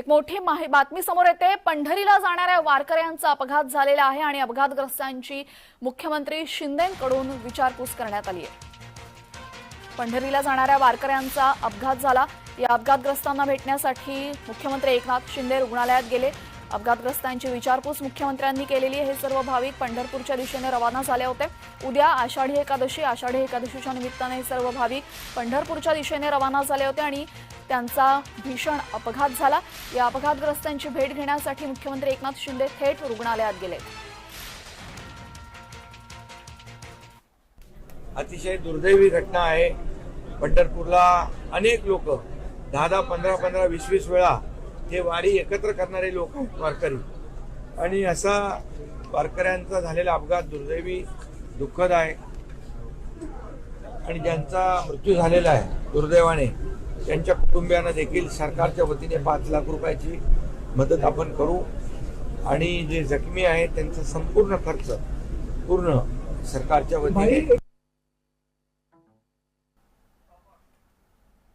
एक मोठी माहि- बातमी समोर येते. पंढरीला जाणाऱ्या वारकऱ्यांचा अपघात झालेला आहे आणि अपघातग्रस्तांची मुख्यमंत्री शिंदेकडून विचारपूस करण्यात आली आहे. पंढरीला जाणाऱ्या वारकऱ्यांचा अपघात झाला. या अपघातग्रस्तांना भेटण्यासाठी मुख्यमंत्री एकनाथ शिंदे रुग्णालयात गेले. अपघातग्रस्तांची विचारपूस मुख्यमंत्र्यांनी केलेली हे सर्व भाविक पंढरपूरच्या दिशेने रवाना झाले होते. उद्या आषाढी एकादशी आषाढी एकादशीच्या निमित्ताने हे सर्व भाविक पंढरपूरच्या दिशेने रवाना झाले होते आणि त्यांचा भीषण अपघात झाला. या अपघातग्रस्तांची भेट घेण्यासाठी मुख्यमंत्री एकनाथ शिंदे थेट रुग्णालयात गेले. अतिशय दुर्दैवी घटना आहे. पंढरपूरला अनेक लोक दहा दहा पंधरा पंधरा वीस वीस वेळा हे वारी एकत्र करणारे लोक आहेत वारकरी. आणि असा वारकऱ्यांचा झालेला अपघात दुर्दैवी दुःखद आहे. आणि ज्यांचा मृत्यू झालेला आहे दुर्दैवाने त्यांच्या कुटुंबियांना देखील सरकारच्या वतीने पाच लाख रुपयाची मदत आपण करू. आणि जे जखमी आहेत त्यांचा संपूर्ण खर्च पूर्ण सरकारच्या वतीने